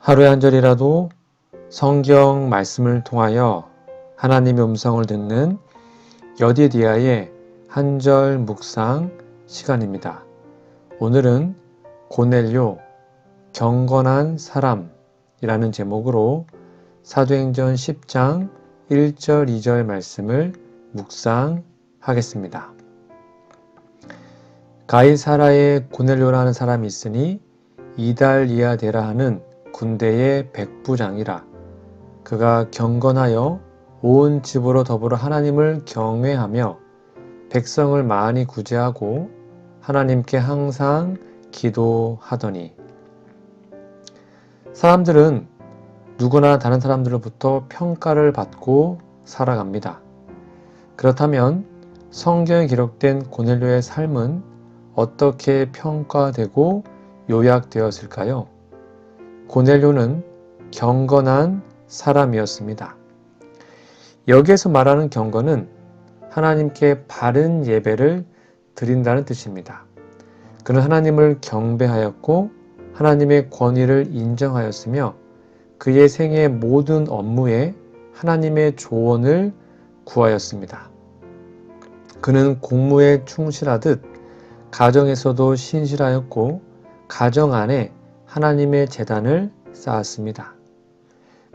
하루에 한 절이라도 성경 말씀을 통하여 하나님의 음성을 듣는 여디디아의 한절 묵상 시간입니다. 오늘은 고넬료 경건한 사람이라는 제목으로 사도행전 10장 1절 2절 말씀을 묵상하겠습니다. 가이사라에 고넬료라는 사람이 있으니 이달리아 데라 하는 군대의 백부장이라 그가 경건하여 온 집으로 더불어 하나님을 경외하며 백성을 많이 구제하고 하나님께 항상 기도하더니 사람들은 누구나 다른 사람들로부터 평가를 받고 살아갑니다. 그렇다면 성경에 기록된 고넬료의 삶은 어떻게 평가되고 요약되었을까요? 고넬료는 경건한 사람이었습니다. 여기에서 말하는 경건은 하나님께 바른 예배를 드린다는 뜻입니다. 그는 하나님을 경배하였고 하나님의 권위를 인정하였으며 그의 생의 모든 업무에 하나님의 조언을 구하였습니다. 그는 공무에 충실하듯 가정에서도 신실하였고 가정 안에 하나님의 재단을 쌓았습니다.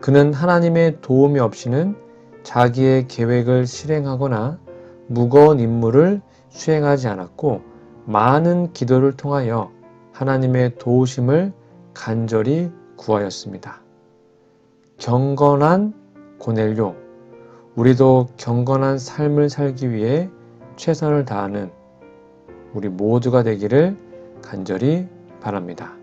그는 하나님의 도움이 없이는 자기의 계획을 실행하거나 무거운 임무를 수행하지 않았고 많은 기도를 통하여 하나님의 도우심을 간절히 구하였습니다. 경건한 고넬료, 우리도 경건한 삶을 살기 위해 최선을 다하는 우리 모두가 되기를 간절히 바랍니다.